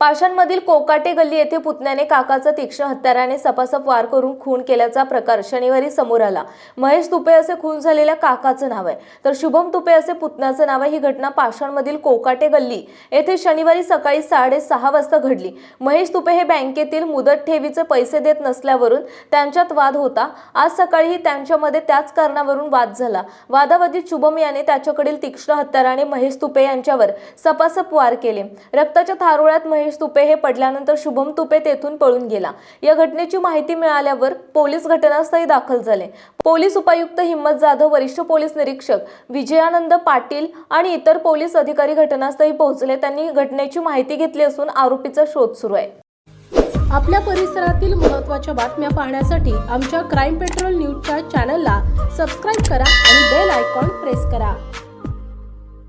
पाषाणमधील कोकाटे गल्ली येथे पुतण्याने काकाचा तीक्ष्ण हत्याराने सपासप वार करून खून केल्याचा प्रकार शनिवारी समोर आला. महेश तुपे असे खून झालेल्या काकाचं नाव आहे. तर शुभम तुपे असे पुतण्याचं नाव आहे. ही घटना पाषाणमधील कोकाटे गल्ली येथे शनिवारी सकाळी साडेसहा वाजता घडली. महेश तुपे हे बँकेतील मुदत ठेवीचे पैसे देत नसल्यावरून त्यांच्यात वाद होता. आज सकाळीही त्यांच्यामध्ये त्याच कारणावरून वाद झाला. वादावादीत शुभम याने त्याच्याकडील तीक्ष्ण हत्याराने महेश तुपे यांच्यावर सपासप वार केले. रक्ताच्या थारोळ्यात महेश तुपे हे पडल्यानंतर शुभम तुपे तेथून पळून गेला. या घटनेची माहिती मिळाल्यावर पोलीस घटनास्थळी दाखल झाले. पोलीस उपायुक्त हिम्मत जाधव वरिष्ठ पोलीस निरीक्षक विजयानंद पाटील आणि इतर पोलीस अधिकारी घटनास्थळी पोहोचले. त्यांनी घटनेची माहिती घेतली असून आरोपीचा शोध सुरू आहे. आपल्या परिसरातील महत्त्वाच्या बातम्या पाहण्यासाठी आमच्या क्राईम पेट्रोल न्यूजच्या चॅनलला सबस्क्राईब करा आणि बेल आयकॉन प्रेस करा.